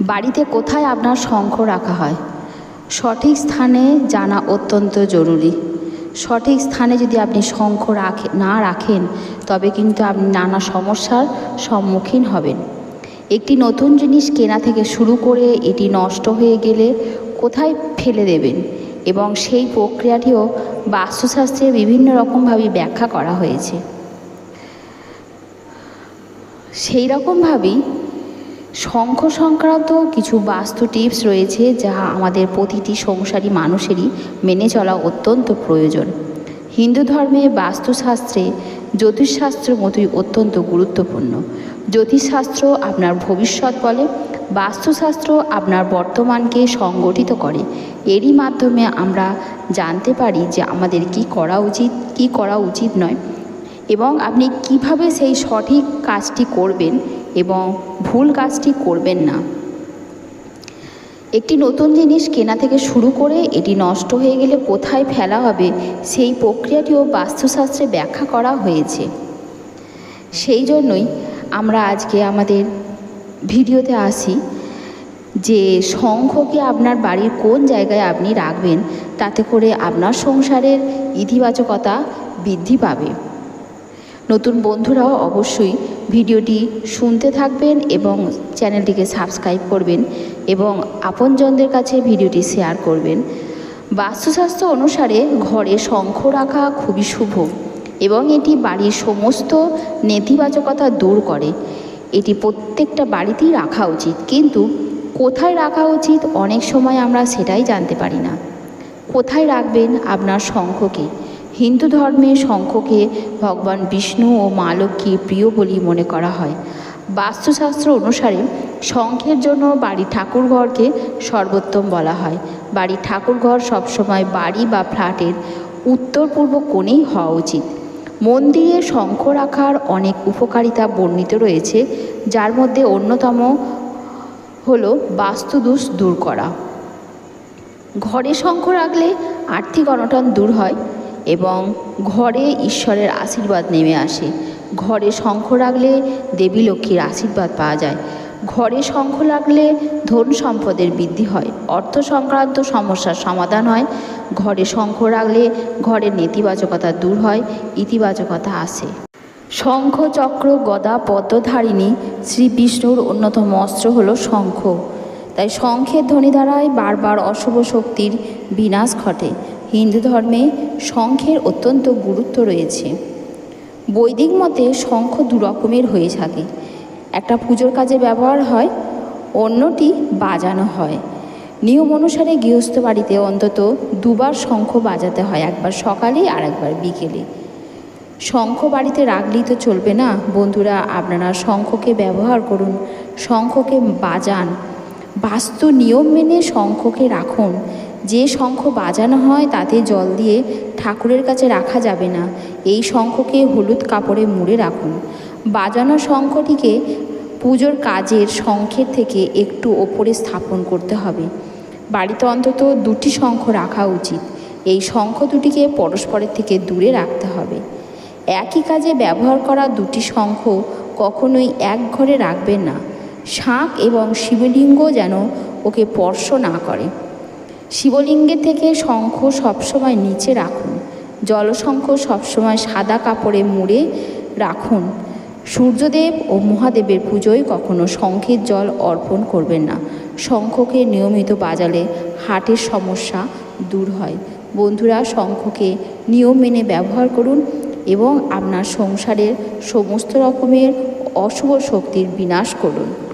বাড়িতে কোথায় আপনার শঙ্খ রাখা হয়? সঠিক স্থানে জানা অত্যন্ত জরুরি। সঠিক স্থানে যদি আপনি শঙ্খ রাখে, না রাখেন, তবে কিন্তু আপনি নানা সমস্যার সম্মুখীন হবেন। একটি নতুন জিনিস কেনা থেকে শুরু করে এটি নষ্ট হয়ে গেলে কোথায় ফেলে দেবেন? এবং সেই প্রক্রিয়াটিও বাস্তুশাস্ত্রে বিভিন্ন রকমভাবে ব্যাখ্যা করা হয়েছে। সেই রকমভাবেই শঙ্খ সংক্রান্ত কিছু বাস্তু টিপস রয়েছে যা আমাদের প্রতিটি সংসারী মানুষেরই মেনে চলা অত্যন্ত প্রয়োজন। হিন্দু ধর্মে বাস্তুশাস্ত্রে জ্যোতিষশাস্ত্র মতোই অত্যন্ত গুরুত্বপূর্ণ। জ্যোতিষশাস্ত্র আপনার ভবিষ্যৎ বলে, বাস্তুশাস্ত্র আপনার বর্তমানকে সংগঠিত করে। এরই মাধ্যমে আমরা জানতে পারি যে আমাদের কি করা উচিত, কি করা উচিত নয় এবং আপনি কীভাবে সেই সঠিক কাজটি করবেন এবং ভুল কাজটি করবেন না। একটি নতুন জিনিস কেনা থেকে শুরু করে এটি নষ্ট হয়ে গেলে কোথায় ফেলা হবে সেই প্রক্রিয়াটিও বাস্তুশাস্ত্রে ব্যাখ্যা করা হয়েছে। সেই জন্যই আমরা আজকে আমাদের ভিডিওতে আসি যে শঙ্খকে আপনার বাড়ির কোন জায়গায় আপনি রাখবেন, তাতে করে আপনার সংসারের ইতিবাচকতা বৃদ্ধি পাবে। নতুন বন্ধুরাও অবশ্যই ভিডিওটি শুনতে থাকবেন এবং চ্যানেলটিকে সাবস্ক্রাইব করবেন এবং আপনজনদের কাছে ভিডিওটি শেয়ার করবেন। বাস্তুশাস্ত্র অনুসারে ঘরে শঙ্খ রাখা খুবই শুভ এবং এটি বাড়ির সমস্ত নেতিবাচকতা দূর করে। এটি প্রত্যেকটা বাড়িতেই রাখা উচিত, কিন্তু কোথায় রাখা উচিত অনেক সময় আমরা সেটাই জানতে পারি না। কোথায় রাখবেন আপনার শঙ্খকে? হিন্দু ধর্মে শঙ্খকে ভগবান বিষ্ণু ও মা লক্ষ্মীর প্রিয় বলি মনে করা হয়। বাস্তুশাস্ত্র অনুসারে শঙ্খের জন্য বাড়ির ঠাকুরঘরকে সর্বোত্তম বলা হয়। বাড়ির ঠাকুরঘর সবসময় বাড়ি বা ফ্ল্যাটের উত্তর পূর্ব কোণেই হওয়া উচিত। মন্দিরে শঙ্খ রাখার অনেক উপকারিতা বর্ণিত রয়েছে, যার মধ্যে অন্যতম হলো বাস্তুদোষ দূর করা। ঘরে শঙ্খ রাখলে আর্থিক অনটন দূর হয় এবং ঘরে ঈশ্বরের আশীর্বাদ নেমে আসে। ঘরে শঙ্খ রাখলে দেবী লক্ষ্মীর আশীর্বাদ পাওয়া যায়। ঘরে শঙ্খ রাখলে ধন সম্পদের বৃদ্ধি হয়। অর্থ সংক্রান্ত সমস্যার সমাধান হয়। ঘরে শঙ্খ রাখলে ঘরের নেতিবাচকতা দূর হয়, ইতিবাচকতা আসে। শঙ্খ চক্র গদা পদ্মধারিণী শ্রী বিষ্ণুর অন্যতম অস্ত্র হল শঙ্খ। তাই শঙ্খের ধ্বনি দ্বারাই বারবার অশুভ শক্তির বিনাশ ঘটে। হিন্দু ধর্মে শঙ্খের অত্যন্ত গুরুত্ব রয়েছে। বৈদিক মতে শঙ্খ দু রকমের হয়ে থাকে। একটা পুজোর কাজে ব্যবহার হয়, অন্যটি বাজানো হয়। নিয়ম অনুসারে গৃহস্থ বাড়িতে অন্তত দুবার শঙ্খ বাজাতে হয়, একবার সকালে আর একবার বিকেলে। শঙ্খ বাড়িতে রাখলেই তো চলবে না? বন্ধুরা, আপনারা শঙ্খকে ব্যবহার করুন, শঙ্খকে বাজান। বাস্তু নিয়ম মেনে শঙ্খকে রাখুন। যে শঙ্খ বাজানো হয় তাতে জল দিয়ে ঠাকুরের কাছে রাখা যাবে না। এই শঙ্খকে হলুদ কাপড়ে মুড়ে রাখুন। বাজানো শঙ্খটিকে পুজোর কাজের শঙ্খের থেকে একটু ওপরে স্থাপন করতে হবে। বাড়িতে অন্তত দুটি শঙ্খ রাখা উচিত। এই শঙ্খ দুটিকে পরস্পরের থেকে দূরে রাখতে হবে। একই কাজে ব্যবহার করা দুটি শঙ্খ কখনোই এক ঘরে রাখবেন না। শাঁখ এবং শিবলিঙ্গ যেন ওকে স্পর্শ না করে। শিবলিঙ্গের থেকে শঙ্খ সবসময় নিচে রাখুন। জলশঙ্খ সবসময় সাদা কাপড়ে মুড়ে রাখুন। সূর্যদেব ও মহাদেবের পুজোয় কখনো শঙ্খের জল অর্পণ করবেন না। শঙ্খকে নিয়মিত বাজালে হার্টের সমস্যা দূর হয়। বন্ধুরা, শঙ্খকে নিয়ম মেনে ব্যবহার করুন এবং আপনার সংসারের সমস্ত রকমের অশুভ শক্তির বিনাশ করুন।